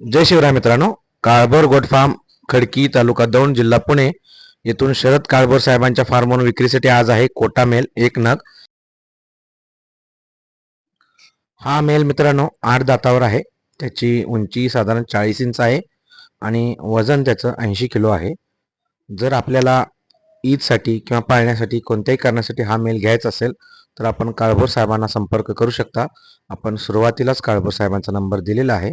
जय शिवराय मित्रांनो. Kalbhor goat farm Khadki तालुका दौंड जिल्हा पुणे. येथून शरद काळभोर साहेबांच्या फार्मवरून विक्रीसाठी आज आहे कोटा मेल एक नग. हा मेल मित्रांनो आठ दातावर आहे. त्याची उंची साधारण चाळीस इंच आहे आणि वजन त्याचं ऐंशी किलो आहे. जर आपल्याला ईदसाठी किंवा पाळण्यासाठी कोणत्याही कारणासाठी हा मेल घ्यायचा असेल तर आपण काळभोर साहेबांना संपर्क करू शकता. आपण सुरुवातीलाच काळभोर साहेबांचा नंबर दिलेला आहे.